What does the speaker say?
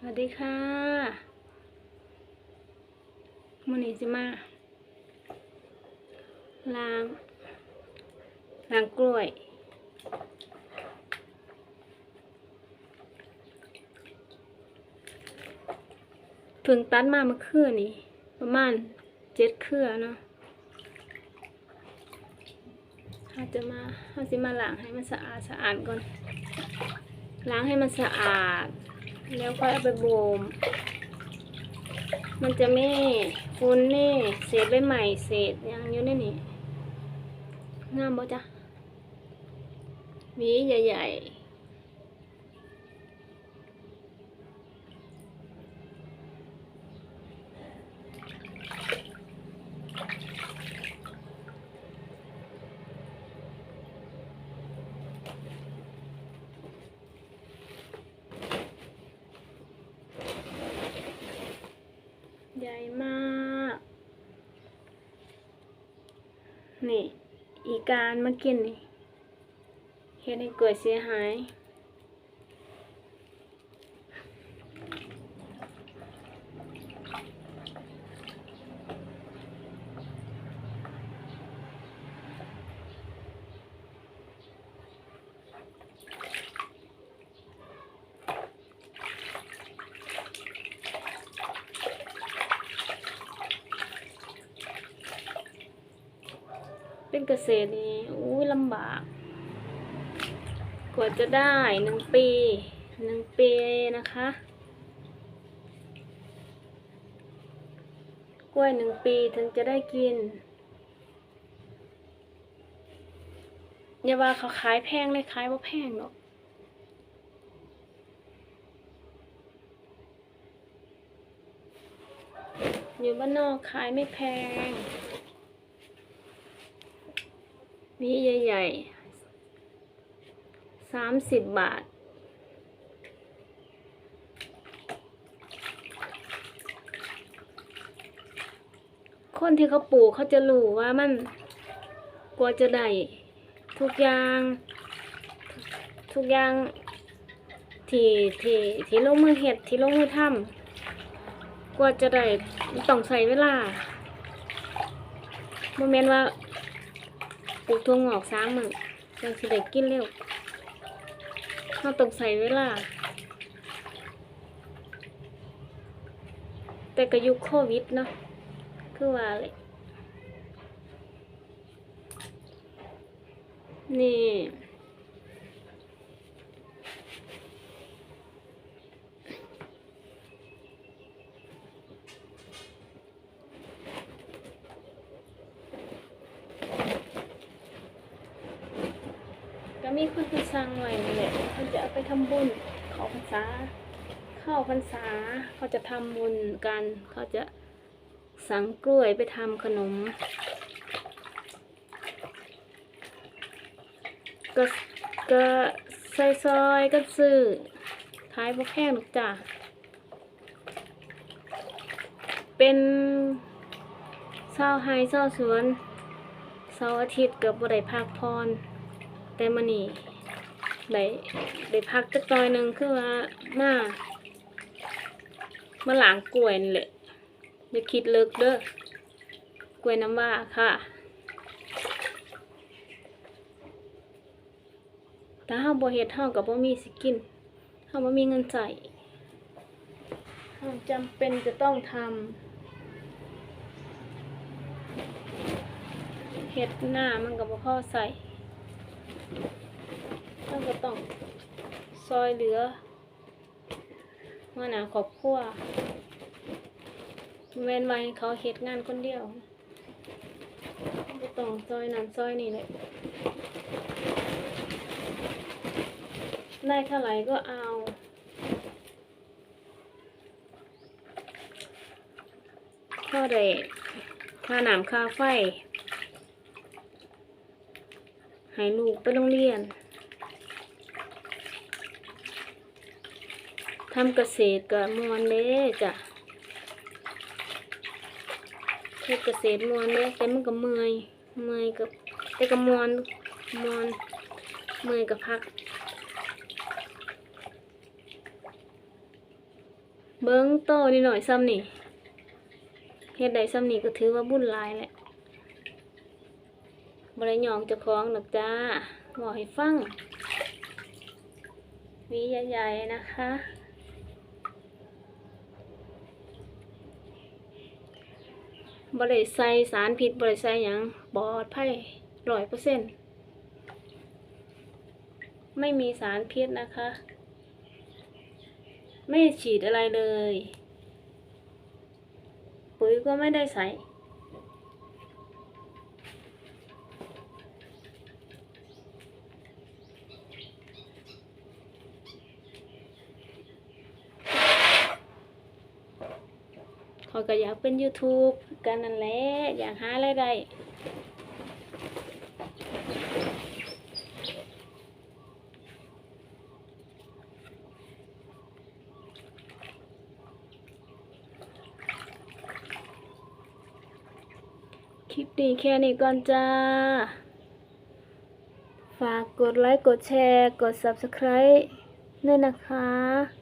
สวัสดีค่ะมันนี้สิมาล้างล้างกล้วยเพิ่งตัดมาเมื่อคืนนี่ประมาณเจ็ดเครือเนาะเราจะมาเราจะมาล้างให้มันสะอาดสะอาดก่อนล้างให้มันสะอาด แล้วค่อยเอาไปบ่มมันจะไม่ฟุ้นนี่เศษใบใหม่เศษยังอยู่ในนี่งามบ่จ๊ะหวีใหญ่ๆ ญ่มาก นี่ อีการมากินนี่เห็นให้กล้วยเสียหาย เป็นเกษตรนี่อุ้ยลำบาก กว่าจะได้หนึ่งปีหนึ่งปีนะคะ กล้วยหนึ่งปีถึงจะได้กินอย่าว่าเขาขายแพงเลยขายว่าแพงหรอกอยู่บ้านนอกขายไม่แพง มีใหญ่ๆสามสิบบาท คนที่เขาปลูกเขาจะรู้ว่ามันกว่าจะได้ทุกอย่างทุกอย่างที่ที่ที่ลงมือเห็ดที่ลงมือทำกว่าจะได้ต้องใช้เวลาโมเมนต์ว่า ปลูกถั่วงอกสามมือยังสิได้กินเร็วเราต้องใส่เวลา แต่ก็ยุคโควิดเนาะคือว่าเลยนี่ ก็ มีคนที่สั่งไว้นี่แหละเขาจะเอาไปทำบุญขาพรรษา เข้าพรรษาเขาจะทำบุญกันเขาจะสั่งกล้วยไปทำขนม ก็ก็ซอยซอยๆก็ซื้อขายพวกแพงหรอกจ้ะเป็นเศร้าไฮเศร้าสวนเสาร์อาทิตย์กับบ่ได้พักพร แต่มันนี่ได้ได้พักจักหน่อยหนึ่งคือว่ามามาหลางกล้วยนี่แหละอย่าคิดเลิกเด้อกล้วยน้ำว่าค่ะถ้าเฮาบ่เฮ็ดเฮาก็บ่มีสิกินเฮาบ่มีเงินใช้เฮาจำเป็นจะต้องทำเฮ็ดหน้ามันก็บ่พอใส่ เราก็ต้องซอยเหลือมาหนาครอบครัวเว้นไว้เขาเฮ็ดงานคนเดียวก็ต้องซอยนั้นซอยนี่แหละได้เท่าไหร่ก็เอาพ่อได้ค่าน้ำค่าไฟ ให้ลูกไปโรงเรียนทำเกษตรกับมวนเด้จ้ะเฮ็ดเกษตรมวนเด้แต่มันก็เมื่อยเมื่อยกับแต่ก็มวนมวนเมื่อยกับพัก เบิ้งโตนี่หน่อยซ้ำนี่เฮ็ดได้ซ้ำนี่ก็ถือว่าบุญหลายแหละ บ่ได้หยองเจ้าของดอกจ้าบอกให้ฟังวีใหญ่ๆนะคะบ่ได้ใส่สารพิษบ่ได้ใส่หยังปลอดภัยร้อยเปอร์เซ็นต์ไม่มีสารพิษนะคะ ไม่ฉีดอะไรเลย ปุ๋ยก็ไม่ได้ใส่ ขาก็อยากเป็น YouTube กันนั่นแหละอยากหารายได้คลิปนี้แค่นี้ก่อนจ้า ฝากกดไลค์ กดแชร์ กด Subscribe ด้วยนะคะ